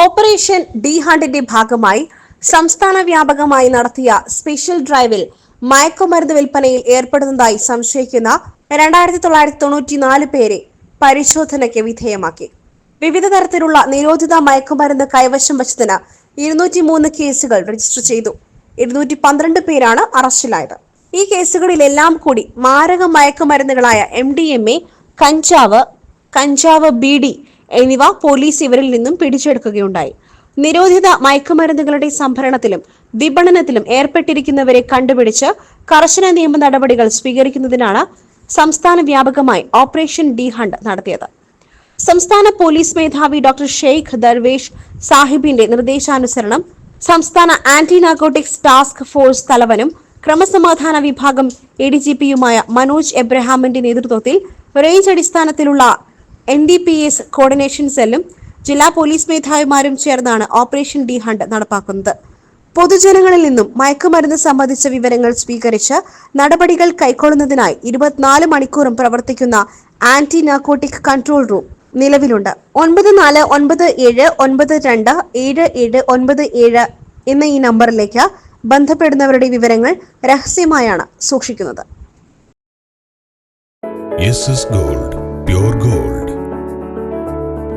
Operation D ഹണ്ടിന്റെ ഭാഗമായി സംസ്ഥാന വ്യാപകമായി നടത്തിയ സ്പെഷ്യൽ ഡ്രൈവിൽ മയക്കുമരുന്ന് വിൽപ്പനയിൽ ഏർപ്പെടുന്നതായി സംശയിക്കുന്ന രണ്ടായിരത്തി തൊള്ളായിരത്തി തൊണ്ണൂറ്റിനാല് പേരെ പരിശോധനയ്ക്ക് വിധേയമാക്കി. വിവിധ തരത്തിലുള്ള നിരോധിത മയക്കുമരുന്ന് കൈവശം വച്ചതിന് ഇരുന്നൂറ്റി മൂന്ന് കേസുകൾ രജിസ്റ്റർ ചെയ്തു. ഇരുന്നൂറ്റി പന്ത്രണ്ട് പേരാണ് അറസ്റ്റിലായത്. ഈ കേസുകളിലെല്ലാം കൂടി മാരക മയക്കുമരുന്നുകളായ എം ഡി എം എ കഞ്ചാവ് കഞ്ചാവ് ഡി എന്നിവ പോലീസ് ഇവരിൽ നിന്നും പിടിച്ചെടുക്കുകയുണ്ടായി. നിരോധിത മയക്കുമരുന്നുകളുടെ സംഭരണത്തിലും വിപണനത്തിലും ഏർപ്പെട്ടിരിക്കുന്നവരെ കണ്ടുപിടിച്ച് കർശന നിയമ നടപടികൾ സ്വീകരിക്കുന്നതിനാണ് സംസ്ഥാന വ്യാപകമായി ഓപ്പറേഷൻ ഡി ഹണ്ട് നടത്തിയത്. സംസ്ഥാന പോലീസ് മേധാവി ഡോക്ടർ ഷെയ്ഖ് ദർവേഷ് സാഹിബിന്റെ നിർദ്ദേശാനുസരണം സംസ്ഥാന ആന്റി നാർക്കോട്ടിക്സ് ടാസ്ക് ഫോഴ്സ് തലവനും ക്രമസമാധാന വിഭാഗം എ ഡി ജി പിയുമായ മനോജ് എബ്രഹാമിന്റെ നേതൃത്വത്തിൽ റേഞ്ച് അടിസ്ഥാനത്തിലുള്ള N D P S coordination സെല്ലും ജില്ലാ പോലീസ് മേധാവിമാരും ചേർന്നാണ് ഓപ്പറേഷൻ ഡി ഹണ്ട് നടപ്പാക്കുന്നത്. പൊതുജനങ്ങളിൽ നിന്നും മയക്കുമരുന്ന് സംബന്ധിച്ച വിവരങ്ങൾ സ്വീകരിച്ച് നടപടികൾ കൈക്കൊള്ളുന്നതിനായി ഇരുപത്തിനാല് മണിക്കൂറും പ്രവർത്തിക്കുന്ന ആന്റി നാർക്കോട്ടിക് കൺട്രോൾ റൂം നിലവിലുണ്ട്. ഒൻപത് നാല് ഒൻപത് ഏഴ് ഒൻപത് രണ്ട് ഏഴ് ഏഴ് ഒൻപത് ഏഴ് എന്ന ഈ നമ്പറിലേക്ക് ബന്ധപ്പെടുന്നവരുടെ വിവരങ്ങൾ രഹസ്യമായാണ് സൂക്ഷിക്കുന്നത്. Gold gold